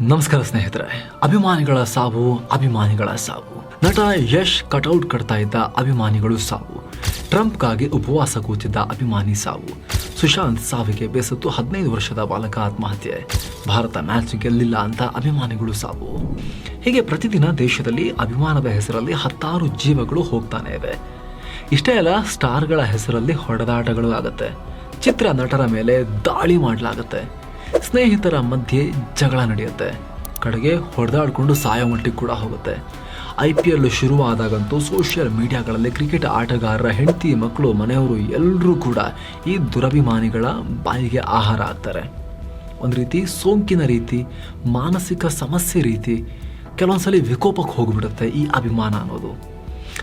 ನಮಸ್ಕಾರ ಸ್ನೇಹಿತರೆ, ಅಭಿಮಾನಿಗಳ ಸಾವು ಅಭಿಮಾನಿಗಳ ಸಾವು. ನಟ ಯಶ್ ಕಟೌಟ್ ಕಟ್ತಾ ಇದ್ದ ಅಭಿಮಾನಿಗಳು ಸಾವು. ಟ್ರಂಪ್ಗಾಗಿ ಉಪವಾಸ ಕೂತಿದ್ದ ಅಭಿಮಾನಿ ಸಾವು. ಸುಶಾಂತ್ ಸಾವಿಗೆ ಬೇಸತ್ತು ಹದಿನೈದು ವರ್ಷದ ಬಾಲಕ ಆತ್ಮಹತ್ಯೆ. ಭಾರತ ಮ್ಯಾಚ್ ಗೆಲ್ಲಿಲ್ಲ ಅಂತ ಅಭಿಮಾನಿಗಳು ಸಾವು. ಹೀಗೆ ಪ್ರತಿದಿನ ದೇಶದಲ್ಲಿ ಅಭಿಮಾನದ ಹೆಸರಲ್ಲಿ ಹತ್ತಾರು ಜೀವಗಳು ಹೋಗ್ತಾನೆ ಇವೆ. ಇಷ್ಟೇ ಅಲ್ಲ, ಸ್ಟಾರ್ಗಳ ಹೆಸರಲ್ಲಿ ಹೊಡೆದಾಟಗಳು ಆಗುತ್ತೆ. ಚಿತ್ರ ನಟರ ಮೇಲೆ ದಾಳಿ ಮಾಡಲಾಗತ್ತೆ. ಸ್ನೇಹಿತರ ಮಧ್ಯೆ ಜಗಳ ನಡೆಯುತ್ತೆ. ಕಡೆಗೆ ಹೊಡೆದಾಡಿಕೊಂಡು ಸಾಯೋ ಮಟ್ಟಿಗೆ ಕೂಡ ಹೋಗುತ್ತೆ. ಐ ಪಿ ಎಲ್ ಶುರುವಾದಾಗಂತೂ ಸೋಷಿಯಲ್ ಮೀಡಿಯಾಗಳಲ್ಲಿ ಕ್ರಿಕೆಟ್ ಆಟಗಾರರ ಹೆಂಡತಿ, ಮಕ್ಕಳು, ಮನೆಯವರು ಎಲ್ಲರೂ ಕೂಡ ಈ ದುರಭಿಮಾನಿಗಳ ಬಾಯಿಗೆ ಆಹಾರ ಆಗ್ತಾರೆ ಒಂದು ರೀತಿ ಸೋಂಕಿನ ರೀತಿ, ಮಾನಸಿಕ ಸಮಸ್ಯೆ ರೀತಿ ಕೆಲವೊಂದ್ಸಲಿ ವಿಕೋಪಕ್ಕೆ ಹೋಗ್ಬಿಡುತ್ತೆ ಈ ಅಭಿಮಾನ ಅನ್ನೋದು.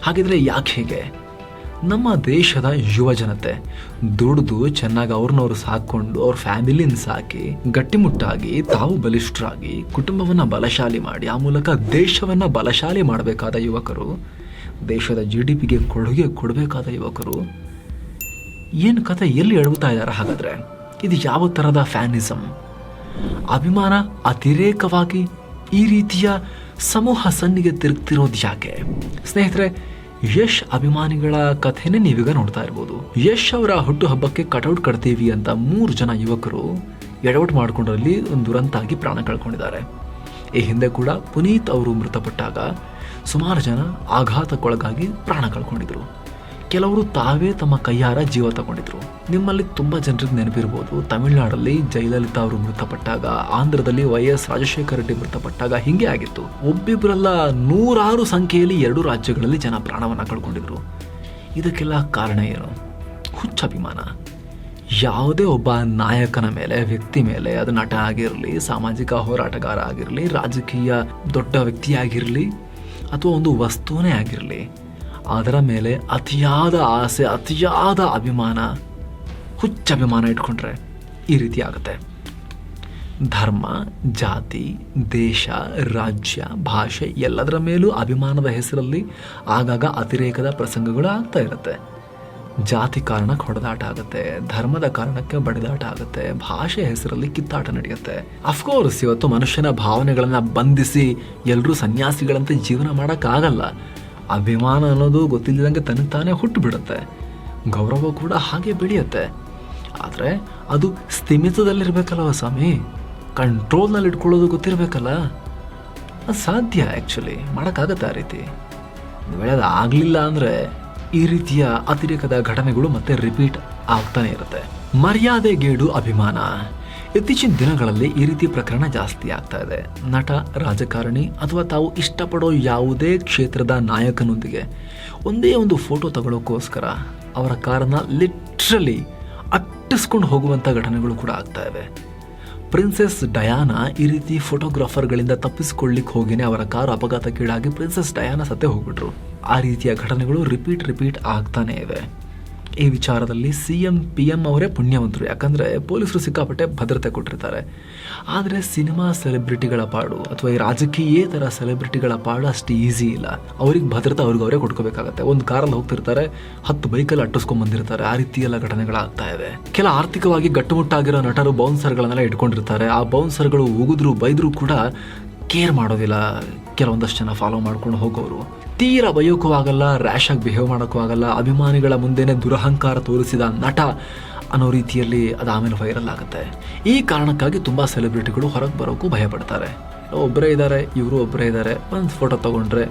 ಹಾಗಿದ್ರೆ ಯಾಕೆ ಹೀಗೆ? ನಮ್ಮ ದೇಶದ ಯುವ ಜನತೆ ದುಡಿದು ಚೆನ್ನಾಗಿ ಅವ್ರನ್ನವ್ರು ಸಾಕೊಂಡು ಅವ್ರ ಫ್ಯಾಮಿಲಿನ ಸಾಕಿ, ಗಟ್ಟಿಮುಟ್ಟಾಗಿ ತಾವು ಬಲಿಷ್ಠರಾಗಿ ಕುಟುಂಬವನ್ನು ಬಲಶಾಲಿ ಮಾಡಿ, ಆ ಮೂಲಕ ದೇಶವನ್ನು ಬಲಶಾಲಿ ಮಾಡಬೇಕಾದ ಯುವಕರು, ದೇಶದ ಜಿ ಡಿ ಪಿಗೆ ಕೊಡುಗೆ ಕೊಡಬೇಕಾದ ಯುವಕರು, ಏನು ಕಥೆ ಎಲ್ಲಿ ಎಡವುತ್ತಾ ಇದ್ದಾರೆ ಹಾಗಾದ್ರೆ? ಇದು ಯಾವ ಥರದ ಫ್ಯಾನಿಸಮ್ ಅಭಿಮಾನ ಅತಿರೇಕವಾಗಿ ಈ ರೀತಿಯ ಸಮೂಹ ಸನ್ನಿಗೆ ತಿರುಗ್ತಿರೋದು ಯಾಕೆ? ಸ್ನೇಹಿತರೆ ಯಶ್ ಅಭಿಮಾನಿಗಳ ಕಥೆನೇ ನೀವೀಗ ನೋಡ್ತಾ ಇರ್ಬೋದು. ಯಶ್ ಅವರ ಹುಟ್ಟುಹಬ್ಬಕ್ಕೆ ಕಟೌಟ್ ಕಟ್ತೀವಿ ಅಂತ ಮೂರು ಜನ ಯುವಕರು ಎಡವಟ್ ಮಾಡ್ಕೊಂಡ್ರಲ್ಲಿ ಒಂದು ದುರಂತಾಗಿ ಪ್ರಾಣ ಕಳ್ಕೊಂಡಿದ್ದಾರೆ. ಈ ಹಿಂದೆ ಕೂಡ ಪುನೀತ್ ಅವರು ಮೃತಪಟ್ಟಾಗ ಸುಮಾರು ಜನ ಆಘಾತಕ್ಕೊಳಗಾಗಿ ಪ್ರಾಣ ಕಳ್ಕೊಂಡಿದ್ರು. ಕೆಲವರು ತಾವೇ ತಮ್ಮ ಕೈಯಾರ ಜೀವ ತಗೊಂಡಿದ್ರು. ನಿಮ್ಮಲ್ಲಿ ತುಂಬಾ ಜನರಿಗೆ ನೆನಪಿರ್ಬೋದು, ತಮಿಳುನಾಡಲ್ಲಿ ಜಯಲಲಿತಾ ಅವರು ಮೃತಪಟ್ಟಾಗ, ಆಂಧ್ರದಲ್ಲಿ ವೈ ಎಸ್ ರಾಜಶೇಖರ ರೆಡ್ಡಿ ಮೃತಪಟ್ಟಾಗ ಹಿಂಗೆ ಆಗಿತ್ತು. ಒಬ್ಬಿಬ್ಬರಲ್ಲ ನೂರಾರು ಸಂಖ್ಯೆಯಲ್ಲಿ ಎರಡು ರಾಜ್ಯಗಳಲ್ಲಿ ಜನ ಪ್ರಾಣವನ್ನು ಕಳ್ಕೊಂಡಿದ್ರು. ಇದಕ್ಕೆಲ್ಲ ಕಾರಣ ಏನು? ಹುಚ್ಚ ಅಭಿಮಾನ. ಯಾವುದೇ ಒಬ್ಬ ನಾಯಕನ ಮೇಲೆ, ವ್ಯಕ್ತಿ ಮೇಲೆ ಅದು ನಟ ಆಗಿರಲಿ, ಸಾಮಾಜಿಕ ಹೋರಾಟಗಾರ ಆಗಿರಲಿ, ರಾಜಕೀಯ ದೊಡ್ಡ ವ್ಯಕ್ತಿಯಾಗಿರಲಿ ಅಥವಾ ಒಂದು ವಸ್ತುವೇ ಆಗಿರಲಿ ಅದರ ಮೇಲೆ ಅತಿಯಾದ ಆಸೆ, ಅತಿಯಾದ ಅಭಿಮಾನ, ಹುಚ್ಚ ಅಭಿಮಾನ ಇಟ್ಕೊಂಡ್ರೆ ಈ ರೀತಿ ಆಗುತ್ತೆ. ಧರ್ಮ, ಜಾತಿ, ದೇಶ, ರಾಜ್ಯ, ಭಾಷೆ ಎಲ್ಲದರ ಮೇಲೂ ಅಭಿಮಾನದ ಹೆಸರಲ್ಲಿ ಆಗಾಗ ಅತಿರೇಕದ ಪ್ರಸಂಗಗಳು ಆಗ್ತಾ ಇರುತ್ತೆ. ಜಾತಿ ಕಾರಣಕ್ಕೆ ಹೊಡೆದಾಟ ಆಗುತ್ತೆ, ಧರ್ಮದ ಕಾರಣಕ್ಕೆ ಬಡಿದಾಟ ಆಗುತ್ತೆ, ಭಾಷೆ ಹೆಸರಲ್ಲಿ ಕಿತ್ತಾಟ ನಡೆಯುತ್ತೆ. ಅಫ್ಕೋರ್ಸ್ ಇವತ್ತು ಮನುಷ್ಯನ ಭಾವನೆಗಳನ್ನು ಬಂಧಿಸಿ ಎಲ್ಲರೂ ಸನ್ಯಾಸಿಗಳಂತೆ ಜೀವನ ಮಾಡೋಕ್ಕಾಗಲ್ಲ. ಅಭಿಮಾನ ಅನ್ನೋದು ಗೊತ್ತಿಲ್ಲದಂಗೆ ತನಗೆ ತಾನೇ ಹುಟ್ಟು ಬಿಡುತ್ತೆ ಗೌರವ ಕೂಡ ಹಾಗೆ ಬೆಳೆಯುತ್ತೆ. ಆದರೆ ಅದು ಸ್ಥಿಮಿತದಲ್ಲಿರಬೇಕಲ್ವ ಸ್ವಾಮಿ? ಕಂಟ್ರೋಲ್ನಲ್ಲಿ ಇಟ್ಕೊಳ್ಳೋದು ಗೊತ್ತಿರಬೇಕಲ್ಲ? ಅದು ಸಾಧ್ಯ ಆ್ಯಕ್ಚುಲಿ ಮಾಡೋಕ್ಕಾಗತ್ತೆ ಆ ರೀತಿ. ವೇಳೆ ಆಗಲಿಲ್ಲ ಅಂದರೆ ಈ ರೀತಿಯ ಅತಿರೇಕದ ಘಟನೆಗಳು ಮತ್ತೆ ರಿಪೀಟ್ ಆಗ್ತಾನೆ ಇರುತ್ತೆ. ಮರ್ಯಾದೆಗೇಡು ಅಭಿಮಾನ. ಇತ್ತೀಚಿನ ದಿನಗಳಲ್ಲಿ ಈ ರೀತಿ ಪ್ರಕರಣ ಜಾಸ್ತಿ ಆಗ್ತಾ ಇದೆ. ನಟ, ರಾಜಕಾರಣಿ ಅಥವಾ ತಾವು ಇಷ್ಟಪಡೋ ಯಾವುದೇ ಕ್ಷೇತ್ರದ ನಾಯಕನೊಂದಿಗೆ ಒಂದೇ ಒಂದು ಫೋಟೋ ತಗೊಳ್ಳೋಕ್ಕೋಸ್ಕರ ಅವರ ಕಾರನ್ನು ಲಿಟ್ರಲಿ ಅಟ್ಟಿಸ್ಕೊಂಡು ಹೋಗುವಂಥ ಘಟನೆಗಳು ಕೂಡ ಆಗ್ತಾ ಇವೆ ಪ್ರಿನ್ಸೆಸ್ ಡಯಾನಾ ಈ ರೀತಿ ಫೋಟೋಗ್ರಾಫರ್ಗಳಿಂದ ತಪ್ಪಿಸಿಕೊಳ್ಳಿಕ್ಕೆ ಹೋಗಿನೇ ಅವರ ಕಾರು ಅಪಘಾತಕ್ಕೀಡಾಗಿ ಪ್ರಿನ್ಸೆಸ್ ಡಯಾನಾ ಸತ್ತೇ ಹೋಗ್ಬಿಟ್ರು. ಆ ರೀತಿಯ ಘಟನೆಗಳು ರಿಪೀಟ್ ರಿಪೀಟ್ ಆಗ್ತಾನೇ ಇವೆ. ಈ ವಿಚಾರದಲ್ಲಿ ಸಿ ಎಂ ಪಿ ಎಂ ಅವರೇ ಪುಣ್ಯವಂತರು. ಯಾಕಂದರೆ ಪೊಲೀಸರು ಸಿಕ್ಕಾಪಟ್ಟೆ ಭದ್ರತೆ ಕೊಟ್ಟಿರ್ತಾರೆ. ಆದರೆ ಸಿನಿಮಾ ಸೆಲೆಬ್ರಿಟಿಗಳ ಪಾಡು ಅಥವಾ ಈ ರಾಜಕೀಯೇತರ ಸೆಲೆಬ್ರಿಟಿಗಳ ಪಾಡು ಅಷ್ಟು ಈಸಿ ಇಲ್ಲ. ಅವ್ರಿಗೆ ಭದ್ರತೆ ಅವ್ರಿಗೆ ಅವರೇ ಕೊಡ್ಕೋಬೇಕಾಗತ್ತೆ. ಒಂದು ಕಾರಲ್ಲಿ ಹೋಗ್ತಿರ್ತಾರೆ, ಹತ್ತು ಬೈಕಲ್ಲಿ ಅಟ್ಟಿಸ್ಕೊಂಡ್ ಬಂದಿರ್ತಾರೆ. ಆ ರೀತಿ ಎಲ್ಲ ಘಟನೆಗಳಾಗ್ತಾ ಇದೆ. ಕೆಲ ಆರ್ಥಿಕವಾಗಿ ಗಟ್ಟುಮುಟ್ಟಾಗಿರೋ ನಟರು ಬೌನ್ಸರ್ಗಳನ್ನೆಲ್ಲ ಇಟ್ಕೊಂಡಿರ್ತಾರೆ. ಆ ಬೌನ್ಸರ್ಗಳು ಉಗಿದ್ರು, ಬೈದರೂ ಕೂಡ ಕೇರ್ ಮಾಡೋದಿಲ್ಲ. ಕೆಲವೊಂದಷ್ಟು ಜನ ಫಾಲೋ ಮಾಡ್ಕೊಂಡು ಹೋಗೋರು. ತೀರಾ ಬಯೋಕ್ಕೂ ಆಗಲ್ಲ ರ್ಯಾಶ್ ಆಗಿ ಬಿಹೇವ್ ಮಾಡೋಕ್ಕೂ ಆಗಲ್ಲ ಅಭಿಮಾನಿಗಳ ಮುಂದೆನೆ ದುರಹಂಕಾರ ತೋರಿಸಿದ ನಟ ಅನ್ನೋ ರೀತಿಯಲ್ಲಿ ಅದು ಆಮೇಲೆ ವೈರಲ್ ಆಗುತ್ತೆ. ಈ ಕಾರಣಕ್ಕಾಗಿ ತುಂಬ ಸೆಲೆಬ್ರಿಟಿಗಳು ಹೊರಗೆ ಬರೋಕ್ಕೂ ಭಯಪಡ್ತಾರೆ ಒಬ್ಬರೇ ಇದ್ದಾರೆ ಇವರು ಒಬ್ಬರೇ ಇದ್ದಾರೆ ಒಂದು ಫೋಟೋ ತೊಗೊಂಡ್ರೆ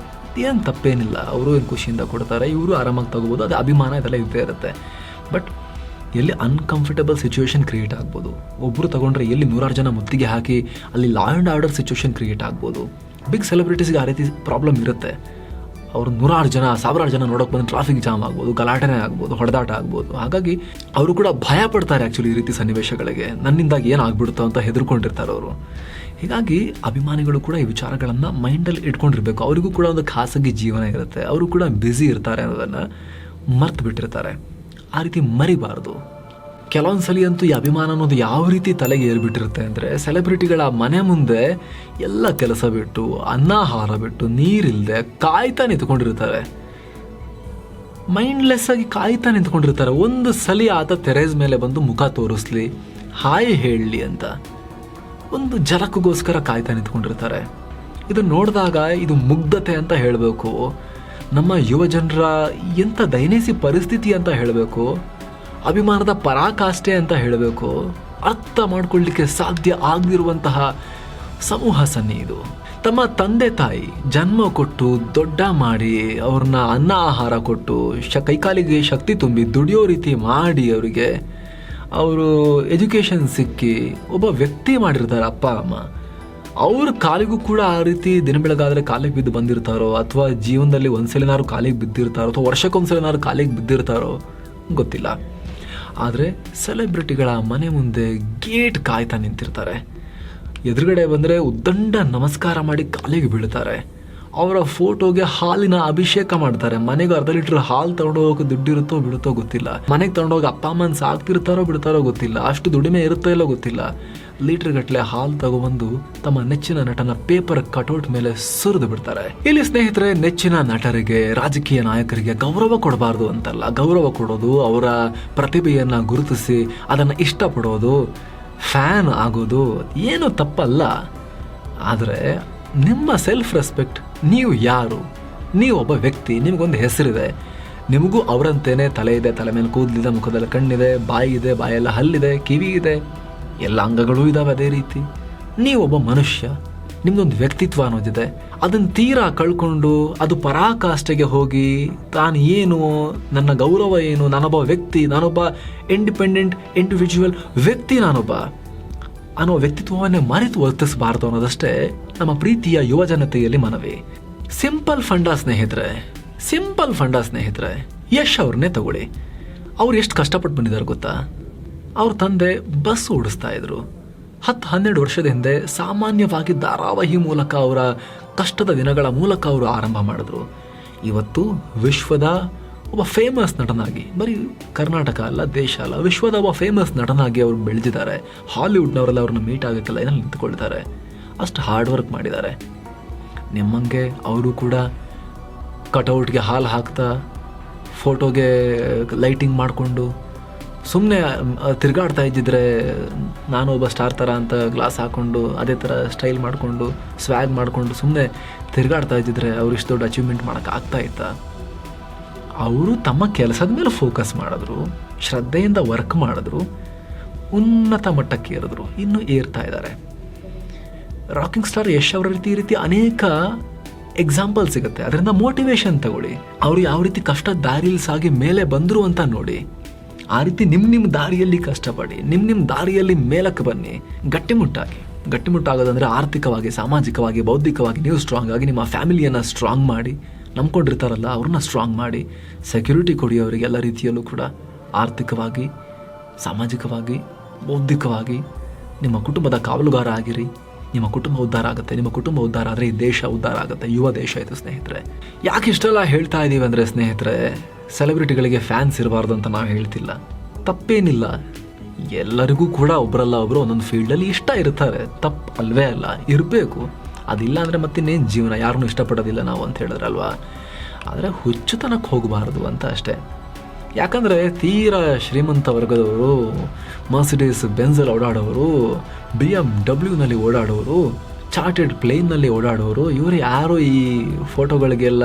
ಏನು ತಪ್ಪೇನಿಲ್ಲ, ಅವರು ಏನು ಖುಷಿಯಿಂದ ಕೊಡ್ತಾರೆ, ಇವರು ಆರಾಮಾಗಿ ತಗೋಬೋದು, ಅದು ಅಭಿಮಾನ ಇದೆಲ್ಲ ಇದ್ದೇ ಇರುತ್ತೆ. ಬಟ್ ಎಲ್ಲಿ ಅನ್ಕಂಫರ್ಟಬಲ್ ಸಿಚುವೇಶನ್ ಕ್ರಿಯೇಟ್ ಆಗ್ಬೋದು. ಒಬ್ಬರು ತಗೊಂಡ್ರೆ ಎಲ್ಲಿ ನೂರಾರು ಜನ ಮುತ್ತಿಗೆ ಹಾಕಿ ಅಲ್ಲಿ law and order situation create ಆಗ್ಬೋದು. ಬಿಗ್ ಸೆಲೆಬ್ರಿಟೀಸ್ಗೆ ಆ ರೀತಿ ಪ್ರಾಬ್ಲಮ್ ಇರುತ್ತೆ. ಅವರು ನೂರಾರು ಜನ, ಸಾವಿರಾರು ಜನ ನೋಡೋಕೆ ಬಂದು ಟ್ರಾಫಿಕ್ ಜಾಮ್ ಆಗ್ಬೋದು, ಗಲಾಟೆನೇ ಆಗ್ಬೋದು, ಹೊಡೆದಾಟ ಆಗ್ಬೋದು. ಹಾಗಾಗಿ ಅವರು ಕೂಡ ಭಯ ಪಡ್ತಾರೆ ಆ್ಯಕ್ಚುಲಿ ಈ ರೀತಿ ಸನ್ನಿವೇಶಗಳಿಗೆ. ನನ್ನಿಂದಾಗಿ ಏನಾಗ್ಬಿಡುತ್ತೋ ಅಂತ ಹೆದರ್ಕೊಂಡಿರ್ತಾರೆ ಅವರು. ಹೀಗಾಗಿ ಅಭಿಮಾನಿಗಳು ಕೂಡ ಈ ವಿಚಾರಗಳನ್ನು ಮೈಂಡಲ್ಲಿ ಇಟ್ಕೊಂಡಿರ್ಬೇಕು. ಅವರಿಗೂ ಕೂಡ ಒಂದು ಖಾಸಗಿ ಜೀವನ ಇರುತ್ತೆ. ಅವರು ಕೂಡ ಬ್ಯುಸಿ ಇರ್ತಾರೆ ಅನ್ನೋದನ್ನು ಮರ್ತು ಬಿಟ್ಟಿರ್ತಾರೆ ಆ ರೀತಿ ಮರಿಬಾರ್ದು. ಕೆಲವೊಂದು ಸಲ ಅಂತೂ ಈ ಅಭಿಮಾನ ಅನ್ನೋದು ಯಾವ ರೀತಿ ತಲೆಗೆ ಏರ್ಬಿಟ್ಟಿರುತ್ತೆ ಅಂದರೆ ಸೆಲೆಬ್ರಿಟಿಗಳ ಮನೆ ಮುಂದೆ ಎಲ್ಲ ಕೆಲಸ ಬಿಟ್ಟು ಅನ್ನಾಹಾರ ಬಿಟ್ಟು ನೀರಿಲ್ಲದೆ ಕಾಯ್ತಾ ನಿಂತ್ಕೊಂಡಿರ್ತಾರೆ. ಮೈಂಡ್ಲೆಸ್ ಆಗಿ ಕಾಯ್ತಾ ನಿಂತ್ಕೊಂಡಿರ್ತಾರೆ. ಒಂದು ಸಲ ಆತ ತೆರೆಸ್ ಮೇಲೆ ಬಂದು ಮುಖ ತೋರಿಸ್ಲಿ, ಹಾಯ್ ಹೇಳಲಿ ಅಂತ. ಒಂದು ಜಲಕ್ಕೋಸ್ಕರ ಕಾಯ್ತಾ ನಿಂತ್ಕೊಂಡಿರ್ತಾರೆ. ಇದು ನೋಡಿದಾಗ ಇದು ಮುಗ್ಧತೆ ಅಂತ ಹೇಳಬೇಕು. ನಮ್ಮ ಯುವ ಜನರ ಎಂಥ ದೈನೇಸಿ ಪರಿಸ್ಥಿತಿ ಅಂತ ಹೇಳಬೇಕು. ಅಭಿಮಾನದ ಪರಾಕಾಷ್ಠೆ ಅಂತ ಹೇಳಬೇಕು. ಅರ್ಥ ಮಾಡಿಕೊಳ್ಳಲಿಕ್ಕೆ ಸಾಧ್ಯ ಆಗದಿರುವಂತಹ ಸಮೂಹ ಸನ್ನಿ ಇದು. ತಮ್ಮ ತಂದೆ ತಾಯಿ ಜನ್ಮ ಕೊಟ್ಟು ದೊಡ್ಡ ಮಾಡಿ ಅವ್ರನ್ನ ಅನ್ನ ಆಹಾರ ಕೊಟ್ಟು ಶ ಕೈಕಾಲಿಗೆ ಶಕ್ತಿ ತುಂಬಿ ದುಡಿಯೋ ರೀತಿ ಮಾಡಿ ಅವರಿಗೆ, ಅವರು ಎಜುಕೇಷನ್ ಸಿಕ್ಕಿ ಒಬ್ಬ ವ್ಯಕ್ತಿ ಮಾಡಿರ್ತಾರೆ ಅಪ್ಪ, ಅಮ್ಮ. ಅವ್ರ ಕಾಲಿಗೂ ಕೂಡ ಆ ರೀತಿ ದಿನ ಬೆಳಗಾದರೆ ಕಾಲಿಗೆ ಬಿದ್ದು ಬಂದಿರ್ತಾರೋ, ಅಥವಾ ಜೀವನದಲ್ಲಿ ಒಂದ್ಸಲಿನಾರು ಕಾಲಿಗೆ ಬಿದ್ದಿರ್ತಾರೋ, ಅಥವಾ ವರ್ಷಕ್ಕೊಂದ್ಸಲಿನಾರು ಕಾಲಿಗೆ ಬಿದ್ದಿರ್ತಾರೋ, ಗೊತ್ತಿಲ್ಲ. ಆದರೆ ಸೆಲೆಬ್ರಿಟಿಗಳ ಮನೆ ಮುಂದೆ ಗೇಟ್ ಕಾಯ್ತಾ ನಿಂತಿರ್ತಾರೆ. ಎದುರುಗಡೆ ಬಂದರೆ ಉದ್ದಂಡ ನಮಸ್ಕಾರ ಮಾಡಿ ಕಾಲಿಗೆ ಬೀಳ್ತಾರೆ. ಅವರ ಫೋಟೋಗೆ ಹಾಲಿನ ಅಭಿಷೇಕ ಮಾಡ್ತಾರೆ. ಮನೆಗೆ ಅರ್ಧ ಲೀಟರ್ ಹಾಲು ತಗೊಂಡು ದುಡ್ಡಿರುತ್ತೋ ಬಿಡುತ್ತೋ ಗೊತ್ತಿಲ್ಲ. ಮನೆಗೆ ತಗೊಂಡೋಗಿ ಅಪ್ಪ ಅಮ್ಮನ ಸಾಕ್ತಿರ್ತಾರೋ ಬಿಡ್ತಾರೋ ಗೊತ್ತಿಲ್ಲ. ಅಷ್ಟು ದುಡಿಮೆ ಇರುತ್ತೋ ಇಲ್ಲೋ ಗೊತ್ತಿಲ್ಲ. ಲೀಟರ್ ಗಟ್ಟಲೆ ಹಾಲು ತಗೊಬಂದು ತಮ್ಮ ನೆಚ್ಚಿನ ನಟನ ಪೇಪರ್ ಕಟೌಟ್ ಮೇಲೆ ಸುರಿದು ಬಿಡ್ತಾರೆ. ಇಲ್ಲಿ ಸ್ನೇಹಿತರೆ, ನೆಚ್ಚಿನ ನಟರಿಗೆ, ರಾಜಕೀಯ ನಾಯಕರಿಗೆ ಗೌರವ ಕೊಡಬಾರದು ಅಂತಲ್ಲ. ಗೌರವ ಕೊಡೋದು, ಅವರ ಪ್ರತಿಭೆಯನ್ನ ಗುರುತಿಸಿ ಅದನ್ನು ಇಷ್ಟಪಡೋದು, ಫ್ಯಾನ್ ಆಗೋದು ಏನು ತಪ್ಪಲ್ಲ. ಆದರೆ ನಿಮ್ಮ ಸೆಲ್ಫ್ ರೆಸ್ಪೆಕ್ಟ್ ನೀವು ಯಾರು? ನೀವು ಒಬ್ಬ ವ್ಯಕ್ತಿ, ನಿಮಗೊಂದು ಹೆಸರಿದೆ. ನಿಮಗೂ ಅವರಂತೇನೆ ತಲೆ ಇದೆ, ತಲೆ ಮೇಲೆ ಕೂದಲಿದೆ, ಮುಖದಲ್ಲಿ ಕಣ್ಣಿದೆ ಬಾಯಿ ಇದೆ ಬಾಯೆಲ್ಲ ಹಲ್ಲಿದೆ ಕಿವಿ ಇದೆ ಎಲ್ಲ ಅಂಗಗಳೂ ಇದಾವೆ ಅದೇ ರೀತಿ. ನೀವೊಬ್ಬ ಮನುಷ್ಯ, ನಿಮ್ದೊಂದು ವ್ಯಕ್ತಿತ್ವ ಅನ್ನೋದಿದೆ. ಅದನ್ನು ತೀರಾ ಕಳ್ಕೊಂಡು ಅದು ಪರಾಕಾಷ್ಠೆಗೆ ಹೋಗಿ ತಾನು ಏನು, ನನ್ನ ಗೌರವ ಏನು, ನಾನೊಬ್ಬ ವ್ಯಕ್ತಿ, ನಾನೊಬ್ಬ ಇಂಡಿಪೆಂಡೆಂಟ್ ಇಂಡಿವಿಜುವಲ್ ವ್ಯಕ್ತಿ, ನಾನೊಬ್ಬ ಅನ್ನೋ ವ್ಯಕ್ತಿತ್ವವನ್ನೇ ಮರೆತು ವರ್ತಿಸಬಾರದು ಅನ್ನೋದಷ್ಟೇ ನಮ್ಮ ಪ್ರೀತಿಯ ಯುವ ಜನತೆಯಲ್ಲಿ ಮನವಿ. ಸಿಂಪಲ್ ಫಂಡ ಸ್ನೇಹಿತರೆ, ಸಿಂಪಲ್ ಫಂಡ ಸ್ನೇಹಿತರೆ, ಯಶ್ ಅವ್ರನ್ನೇ ತಗೊಳ್ಳಿ. ಅವ್ರು ಎಷ್ಟು ಕಷ್ಟಪಟ್ಟು ಬಂದಿದ್ದಾರೆ ಗೊತ್ತಾ? ಅವ್ರ ತಂದೆ ಬಸ್ ಓಡಿಸ್ತಾ ಇದ್ರು. ಹತ್ತು ಹನ್ನೆರಡು ವರ್ಷದ ಹಿಂದೆ ಸಾಮಾನ್ಯವಾಗಿ ಧಾರಾವಾಹಿ ಮೂಲಕ ಅವರ ಕಷ್ಟದ ದಿನಗಳ ಮೂಲಕ ಅವರು ಆರಂಭ ಮಾಡಿದ್ರು. ಇವತ್ತು ವಿಶ್ವದ ಒಬ್ಬ ಫೇಮಸ್ ನಟನಾಗಿ, ಬರೀ ಕರ್ನಾಟಕ ಅಲ್ಲ, ದೇಶ ಅಲ್ಲ, ವಿಶ್ವದ ಒಬ್ಬ ಫೇಮಸ್ ನಟನಾಗಿ ಅವರು ಬೆಳೆದಿದ್ದಾರೆ. ಹಾಲಿವುಡ್ನವರೆಲ್ಲ ಅವ್ರನ್ನ ಮೀಟ್ ಆಗೋಕ್ಕೆ ಲೈನಲ್ಲಿ ನಿಂತ್ಕೊಳ್ತಾರೆ. ಅಷ್ಟು ಹಾರ್ಡ್ ವರ್ಕ್ ಮಾಡಿದ್ದಾರೆ. ನಿಮ್ಮಂಗೆ ಅವರು ಕೂಡ ಕಟೌಟ್ಗೆ ಹಾಲು ಹಾಕ್ತಾ ಫೋಟೋಗೆ ಲೈಟಿಂಗ್ ಮಾಡಿಕೊಂಡು ಸುಮ್ಮನೆ ತಿರುಗಾಡ್ತಾ ಇದ್ದಿದ್ರೆ ನಾನು ಒಬ್ಬ ಸ್ಟಾರ್ ಥರ ಅಂತ ಗ್ಲಾಸ್ ಹಾಕ್ಕೊಂಡು ಅದೇ ಥರ ಸ್ಟೈಲ್ ಮಾಡಿಕೊಂಡು ಸ್ವ್ಯಾಗ್ ಮಾಡಿಕೊಂಡು ಸುಮ್ಮನೆ ತಿರುಗಾಡ್ತಾ ಇದ್ದಿದ್ರೆ ಅವ್ರು ಇಷ್ಟು ದೊಡ್ಡ ಅಚೀವ್ಮೆಂಟ್ ಮಾಡೋಕೆ ಆಗ್ತಾ ಇತ್ತಾ? ಅವರು ತಮ್ಮ ಕೆಲಸದ ಮೇಲೆ ಫೋಕಸ್ ಮಾಡಿದ್ರು, ಶ್ರದ್ಧೆಯಿಂದ ವರ್ಕ್ ಮಾಡಿದ್ರು, ಉನ್ನತ ಮಟ್ಟಕ್ಕೆ ಏರಿದ್ರು, ಇನ್ನೂ ಏರ್ತಾ ಇದ್ದಾರೆ. ರಾಕಿಂಗ್ ಸ್ಟಾರ್ ಯಶ್ ಅವರ ರೀತಿ ರೀತಿ ಅನೇಕ ಎಕ್ಸಾಂಪಲ್ ಸಿಗುತ್ತೆ. ಅದರಿಂದ ಮೋಟಿವೇಶನ್ ತಗೊಳ್ಳಿ. ಅವರು ಯಾವ ರೀತಿ ಕಷ್ಟ ದಾರಿಯಲ್ಲಿ ಸಾಗಿ ಮೇಲೆ ಬಂದರು ಅಂತ ನೋಡಿ ಆ ರೀತಿ ನಿಮ್ಮ ನಿಮ್ಮ ದಾರಿಯಲ್ಲಿ ಕಷ್ಟಪಡಿ ನಿಮ್ಮ ನಿಮ್ಮ ದಾರಿಯಲ್ಲಿ ಮೇಲಕ್ಕೆ ಬನ್ನಿ ಗಟ್ಟಿಮುಟ್ಟಾಗಿ ಗಟ್ಟಿಮುಟ್ಟಾಗೋದಂದರೆ ಆರ್ಥಿಕವಾಗಿ, ಸಾಮಾಜಿಕವಾಗಿ, ಬೌದ್ಧಿಕವಾಗಿ ನೀವು ಸ್ಟ್ರಾಂಗ್ ಆಗಿ ನಿಮ್ಮ ಫ್ಯಾಮಿಲಿಯನ್ನು ಸ್ಟ್ರಾಂಗ್ ಮಾಡಿ, ನಂಬ್ಕೊಂಡಿರ್ತಾರಲ್ಲ, ಅವ್ರನ್ನ ಸ್ಟ್ರಾಂಗ್ ಮಾಡಿ ಸೆಕ್ಯೂರಿಟಿ ಕೊಡಿ ಅವರಿಗೆ ಎಲ್ಲ ರೀತಿಯಲ್ಲೂ ಕೂಡ. ಆರ್ಥಿಕವಾಗಿ, ಸಾಮಾಜಿಕವಾಗಿ, ಬೌದ್ಧಿಕವಾಗಿ ನಿಮ್ಮ ಕುಟುಂಬದ ಕಾವಲುಗಾರ ಆಗಿರಿ. ನಿಮ್ಮ ಕುಟುಂಬ ಉದ್ಧಾರ ಆಗುತ್ತೆ. ನಿಮ್ಮ ಕುಟುಂಬ ಉದ್ಧಾರ ಆದರೆ ಈ ದೇಶ ಉದ್ಧಾರ ಆಗುತ್ತೆ. ಯುವ ದೇಶ ಇದು ಸ್ನೇಹಿತರೆ. ಯಾಕೆ ಇಷ್ಟೆಲ್ಲ ಹೇಳ್ತಾ ಇದ್ದೀವಿ ಅಂದರೆ ಸ್ನೇಹಿತರೆ ಸೆಲೆಬ್ರಿಟಿಗಳಿಗೆ ಫ್ಯಾನ್ಸ್ ಇರಬಾರ್ದು ಅಂತ ನಾವು ಹೇಳ್ತಿಲ್ಲ. ತಪ್ಪೇನಿಲ್ಲ. ಎಲ್ಲರಿಗೂ ಕೂಡ ಒಬ್ಬರಲ್ಲ ಒಬ್ಬರು ಒಂದೊಂದು ಫೀಲ್ಡಲ್ಲಿ ಇಷ್ಟ ಇರ್ತಾರೆ. ತಪ್ಪು ಅಲ್ವೇ ಅಲ್ಲ, ಇರಬೇಕು. ಅದಿಲ್ಲ ಅಂದರೆ ಮತ್ತಿನ್ನೇನು ಜೀವನ? ಯಾರನ್ನೂ ಇಷ್ಟಪಡೋದಿಲ್ಲ ನಾವು ಅಂತ ಹೇಳಿದ್ರಲ್ವಾ? ಆದರೆ ಹುಚ್ಚುತನಕ್ಕೆ ಹೋಗಬಾರ್ದು ಅಂತ ಅಷ್ಟೇ. ಯಾಕಂದರೆ ತೀರಾ ಶ್ರೀಮಂತ ವರ್ಗದವರು, ಮರ್ಸಿಡೀಸ್ ಬೆನ್ಸಲ್ಲಿ ಓಡಾಡೋರು ಬಿ ಎಂ ಡಬ್ಲ್ಯೂನಲ್ಲಿ ಓಡಾಡೋರು ಚಾರ್ಟೆಡ್ ಪ್ಲೇನಲ್ಲಿ ಓಡಾಡೋರು, ಇವರು ಯಾರು ಈ ಫೋಟೋಗಳಿಗೆಲ್ಲ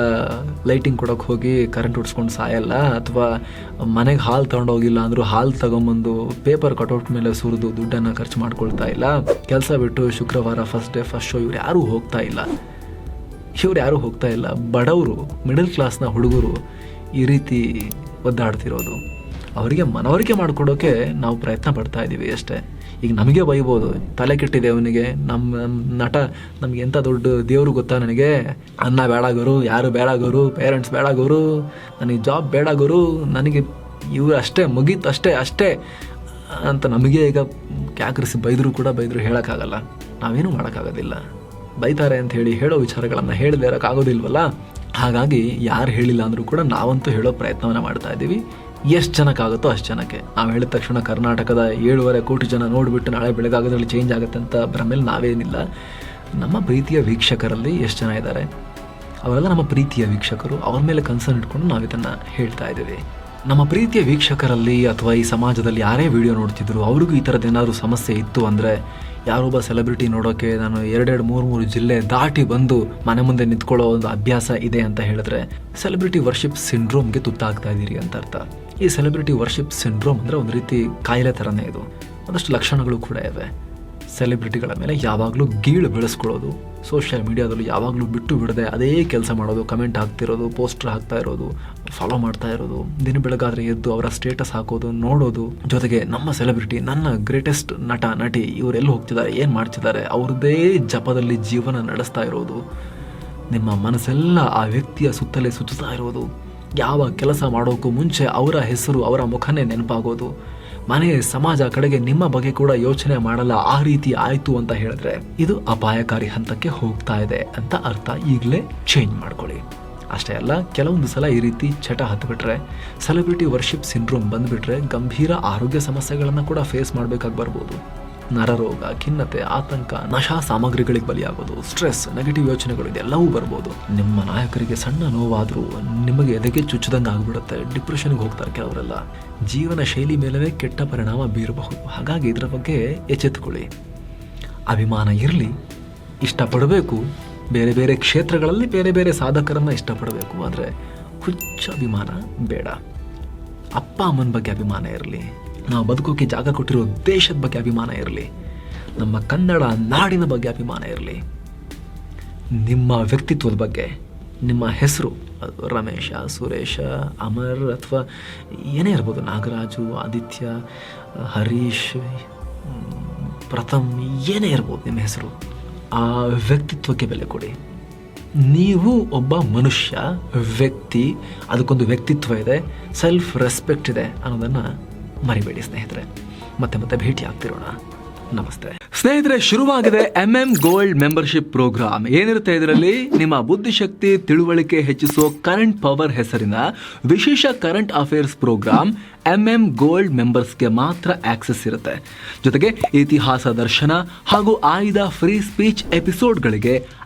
ಲೈಟಿಂಗ್ ಕೊಡೋಕೆ ಹೋಗಿ ಕರೆಂಟ್ ಉಡ್ಸ್ಕೊಂಡು ಸಾಯಲ್ಲ ಅಥವಾ ಮನೆಗೆ ಹಾಲು ತೊಗೊಂಡೋಗಿಲ್ಲ ಅಂದರೂ ಹಾಲು ತಗೊಂಬಂದು ಪೇಪರ್ ಕಟೌಟ್ ಮೇಲೆ ಸುರಿದು ದುಡ್ಡನ್ನು ಖರ್ಚು ಮಾಡ್ಕೊಳ್ತಾ ಇಲ್ಲ. ಕೆಲಸ ಬಿಟ್ಟು ಶುಕ್ರವಾರ ಫಸ್ಟ್ ಡೇ ಫಸ್ಟ್ ಶೋ ಇವ್ರು ಯಾರೂ ಹೋಗ್ತಾ ಇಲ್ಲ. ಇವ್ರು ಯಾರೂ ಹೋಗ್ತಾ ಇಲ್ಲ. ಬಡವರು ಮಿಡಲ್ ಕ್ಲಾಸ್ನ ಹುಡುಗರು ಈ ರೀತಿ ಒದ್ದಾಡ್ತಿರೋದು. ಅವರಿಗೆ ಮನವರಿಕೆ ಮಾಡಿಕೊಡೋಕೆ ನಾವು ಪ್ರಯತ್ನ ಪಡ್ತಾ ಇದ್ದೀವಿ ಅಷ್ಟೇ. ಈಗ ನಮಗೆ ಬೈಬೋದು. ತಲೆ ಕೆಟ್ಟಿದೆ ಅವನಿಗೆ. ನಮ್ಮ ನಟ ನಮ್ಗೆ ಎಂಥ ದೊಡ್ಡ ದೇವರು ಗೊತ್ತಾ ನನಗೆ? ಅನ್ನ ಬೇಡ ಗುರು, ಯಾರು ಬೇಡ ಗುರು ಪೇರೆಂಟ್ಸ್ ಬೇಡ ಗುರು, ನನಗೆ ಜಾಬ್ ಬೇಡ ಗುರು, ನನಗೆ ಇವ್ರು ಅಷ್ಟೇ, ಮುಗೀತು ಅಷ್ಟೇ ಅಷ್ಟೇ ಅಂತ ನಮಗೆ ಈಗ ಕ್ಯಾಕರಿಸಿ ಬೈದರೂ ಕೂಡ ಬೈದರೂ ಹೇಳೋಕ್ಕಾಗಲ್ಲ. ನಾವೇನು ಮಾಡೋಕ್ಕಾಗೋದಿಲ್ಲ. ಬೈತಾರೆ ಅಂತ ಹೇಳಿ ಹೇಳೋ ವಿಚಾರಗಳನ್ನು ಹೇಳದೇ ಇರೋಕ್ಕಾಗೋದಿಲ್ವಲ್ಲ? ಹಾಗಾಗಿ ಯಾರು ಹೇಳಿಲ್ಲ ಅಂದರೂ ಕೂಡ ನಾವಂತೂ ಹೇಳೋ ಪ್ರಯತ್ನವನ್ನು ಮಾಡ್ತಾ ಇದ್ದೀವಿ. ಎಷ್ಟು ಜನಕ್ಕಾಗುತ್ತೋ ಅಷ್ಟು ಜನಕ್ಕೆ. ನಾವು ಹೇಳಿದ ತಕ್ಷಣ ಕರ್ನಾಟಕದ ಏಳುವರೆ ಕೋಟಿ ಜನ ನೋಡಿಬಿಟ್ಟು ನಾಳೆ ಬೆಳಗಾಗೋದ್ರಲ್ಲಿ ಚೇಂಜ್ ಆಗುತ್ತೆ ಅಂತ ಬರಮೇಲೆ ನಾವೇನಿಲ್ಲ. ನಮ್ಮ ಪ್ರೀತಿಯ ವೀಕ್ಷಕರಲ್ಲಿ ಎಷ್ಟು ಜನ ಇದ್ದಾರೆ ಅವರೆಲ್ಲ ನಮ್ಮ ಪ್ರೀತಿಯ ವೀಕ್ಷಕರು. ಅವ್ರ ಮೇಲೆ ಕನ್ಸರ್ನ್ ಇಟ್ಕೊಂಡು ನಾವು ಇದನ್ನು ಹೇಳ್ತಾ ಇದ್ದೀವಿ. ನಮ್ಮ ಪ್ರೀತಿಯ ವೀಕ್ಷಕರಲ್ಲಿ ಅಥವಾ ಈ ಸಮಾಜದಲ್ಲಿ ಯಾರೇ ವಿಡಿಯೋ ನೋಡ್ತಿದ್ರು, ಅವ್ರಿಗೂ ಈ ಥರದ್ದು ಏನಾದರೂ ಸಮಸ್ಯೆ ಇತ್ತು ಅಂದರೆ ಯಾರೊಬ್ಬ ಸೆಲೆಬ್ರಿಟಿ ನೋಡೋಕ್ಕೆ ನಾನು ಎರಡೆರಡು ಮೂರು ಮೂರು ಜಿಲ್ಲೆ ದಾಟಿ ಬಂದು ಮನೆ ಮುಂದೆ ನಿಂತ್ಕೊಳ್ಳೋ ಒಂದು ಅಭ್ಯಾಸ ಇದೆ ಅಂತ ಹೇಳಿದ್ರೆ ಸೆಲೆಬ್ರಿಟಿ ವರ್ಷಿಪ್ ಸಿಂಡ್ರೋಮ್ಗೆ ತುತ್ತಾಗ್ತಾ ಇದ್ದೀರಿ ಅಂತ ಅರ್ಥ. ಈ ಸೆಲೆಬ್ರಿಟಿ ವರ್ಷಿಪ್ ಸಿಂಡ್ರೋಮ್ ಅಂದರೆ ಒಂದು ರೀತಿ ಕಾಯಿಲೆ ಥರನೇ ಇದು. ಒಂದಷ್ಟು ಲಕ್ಷಣಗಳು ಕೂಡ ಇವೆ. ಸೆಲೆಬ್ರಿಟಿಗಳ ಮೇಲೆ ಯಾವಾಗಲೂ ಗೀಳು ಬೆಳೆಸ್ಕೊಳ್ಳೋದು ಸೋಷಿಯಲ್ ಮೀಡಿಯಾದಲ್ಲೂ ಯಾವಾಗಲೂ ಬಿಟ್ಟು ಬಿಡದೆ ಅದೇ ಕೆಲಸ ಮಾಡೋದು ಕಮೆಂಟ್ ಹಾಕ್ತಿರೋದು ಪೋಸ್ಟರ್ ಹಾಕ್ತಾ ಇರೋದು ಫಾಲೋ ಮಾಡ್ತಾ ಇರೋದು, ದಿನ ಬೆಳಗಾದರೆ ಎದ್ದು ಅವರ ಸ್ಟೇಟಸ್ ಹಾಕೋದು, ನೋಡೋದು. ಜೊತೆಗೆ ನಮ್ಮ ಸೆಲೆಬ್ರಿಟಿ ನನ್ನ ಗ್ರೇಟೆಸ್ಟ್ ನಟ, ನಟಿ ಇವರೆಲ್ಲ ಹೋಗ್ತಿದ್ದಾರೆ, ಏನು ಮಾಡ್ತಿದ್ದಾರೆ? ಅವ್ರದ್ದೇ ಜಪದಲ್ಲಿ ಜೀವನ ನಡೆಸ್ತಾ ಇರೋದು. ನಿಮ್ಮ ಮನಸ್ಸೆಲ್ಲ ಆ ವ್ಯಕ್ತಿಯ ಸುತ್ತಲೇ ಸುತ್ತುತ್ತಾ ಇರೋದು. ಯಾವ ಕೆಲಸ ಮಾಡೋಕ್ಕೂ ಮುಂಚೆ ಅವರ ಹೆಸರು, ಅವರ ಮುಖನೇ ನೆನಪಾಗೋದು. ಮನೆ ಸಮಾಜ ಕಡೆಗೆ ನಿಮ್ಮ ಬಗ್ಗೆ ಕೂಡ ಯೋಚನೆ ಮಾಡಲ್ಲ, ಆ ರೀತಿ ಆಯಿತು ಅಂತ ಹೇಳಿದ್ರೆ ಇದು ಅಪಾಯಕಾರಿ ಹಂತಕ್ಕೆ ಹೋಗ್ತಾ ಇದೆ ಅಂತ ಅರ್ಥ. ಈಗಲೇ ಚೇಂಜ್ ಮಾಡ್ಕೊಳ್ಳಿ. ಅಷ್ಟೇ ಅಲ್ಲ, ಕೆಲವೊಂದು ಸಲ ಈ ರೀತಿ ಚಟ ಹತ್ಬಿಟ್ರೆ ಸೆಲೆಬ್ರಿಟಿ ವರ್ಷಿಪ್ ಸಿಂಡ್ರೋಮ್ ಬಂದ್ಬಿಟ್ರೆ ಗಂಭೀರ ಆರೋಗ್ಯ ಸಮಸ್ಯೆಗಳನ್ನು ಕೂಡ ಫೇಸ್ ಮಾಡಬೇಕಾಗಿ ಬರ್ಬೋದು. ನರರೋಗ ಖಿನ್ನತೆ, ಆತಂಕ, ನಶಾ ಸಾಮಗ್ರಿಗಳಿಗೆ ಬಲಿಯಾಗೋದು, ಸ್ಟ್ರೆಸ್, ನೆಗೆಟಿವ್ ಯೋಚನೆಗಳು ಇದೆಲ್ಲವೂ ಬರ್ಬೋದು. ನಿಮ್ಮ ನಾಯಕರಿಗೆ ಸಣ್ಣ ನೋವಾದರೂ ನಿಮಗೆ ಎದೆಗೆ ಚುಚ್ಚದಂಗೆ ಆಗ್ಬಿಡುತ್ತೆ, ಡಿಪ್ರೆಷನ್ಗೆ ಹೋಗ್ತಾರೆ ಕೆಲವರೆಲ್ಲ. ಜೀವನ ಶೈಲಿ ಮೇಲೇ ಕೆಟ್ಟ ಪರಿಣಾಮ ಬೀರಬಹುದು. ಹಾಗಾಗಿ ಇದರ ಬಗ್ಗೆ ಎಚ್ಚೆತ್ತುಕೊಳ್ಳಿ. ಅಭಿಮಾನ ಇರಲಿ, ಇಷ್ಟಪಡಬೇಕು. ಬೇರೆ ಬೇರೆ ಕ್ಷೇತ್ರಗಳಲ್ಲಿ ಬೇರೆ ಬೇರೆ ಸಾಧಕರನ್ನ ಇಷ್ಟಪಡಬೇಕು. ಆದರೆ ಹುಚ್ಚ ಅಭಿಮಾನ ಬೇಡ. ಅಪ್ಪ ಅಮ್ಮನ ಬಗ್ಗೆ ಅಭಿಮಾನ ಇರಲಿ. ನಾವು ಬದುಕೋಕೆ ಜಾಗ ಕೊಟ್ಟಿರೋ ದೇಶದ ಬಗ್ಗೆ ಅಭಿಮಾನ ಇರಲಿ, ನಮ್ಮ ಕನ್ನಡ ನಾಡಿನ ಬಗ್ಗೆ ಅಭಿಮಾನ ಇರಲಿ, ನಿಮ್ಮ ವ್ಯಕ್ತಿತ್ವದ ಬಗ್ಗೆ, ನಿಮ್ಮ ಹೆಸರು ರಮೇಶ, ಸುರೇಶ, ಅಮರ್ ಅಥವಾ ಏನೇ ಇರ್ಬೋದು, ನಾಗರಾಜು, ಆದಿತ್ಯ, ಹರೀಶ್, ಪ್ರಥಮ್, ಏನೇ ಇರ್ಬೋದು ನಿಮ್ಮ ಹೆಸರು, ಆ ವ್ಯಕ್ತಿತ್ವಕ್ಕೆ ಬೆಲೆ ಕೊಡಿ. ನೀವು ಒಬ್ಬ ಮನುಷ್ಯ, ವ್ಯಕ್ತಿ, ಅದಕ್ಕೊಂದು ವ್ಯಕ್ತಿತ್ವ ಇದೆ ಸೆಲ್ಫ್ ರೆಸ್ಪೆಕ್ಟ್ ಇದೆ ಅನ್ನೋದನ್ನು ಮರಿಬೇಡಿ ಸ್ನೇಹಿತರೆ, ಮತ್ತೆ ಮತ್ತೆ ಭೇಟಿ ಆಗ್ತಿರೋಣ ನಮಸ್ತೆ. ಸ್ನೇಹಿತರೆ, ಶುರುವಾಗಿದೆ M M gold membership program ಏನಿರುತ್ತೆ ಇದರಲ್ಲಿ? ನಿಮ್ಮ ಬುದ್ಧಿಶಕ್ತಿ, ತಿಳುವಳಿಕೆ ಹೆಚ್ಚಿಸೋ ಕರೆಂಟ್ ಪವರ್ ಹೆಸರಿನ ವಿಶೇಷ current affairs program M M gold ಮೆಂಬರ್ಸ್ಗೆ ಮಾತ್ರ ಆಕ್ಸೆಸ್ ಇರುತ್ತೆ. ಜೊತೆಗೆ ಇತಿಹಾಸ ದರ್ಶನ ಹಾಗೂ ಆಯ್ದ ಫ್ರೀ ಸ್ಪೀಚ್ ಎಪಿಸೋಡ್ಗಳಿಗೆ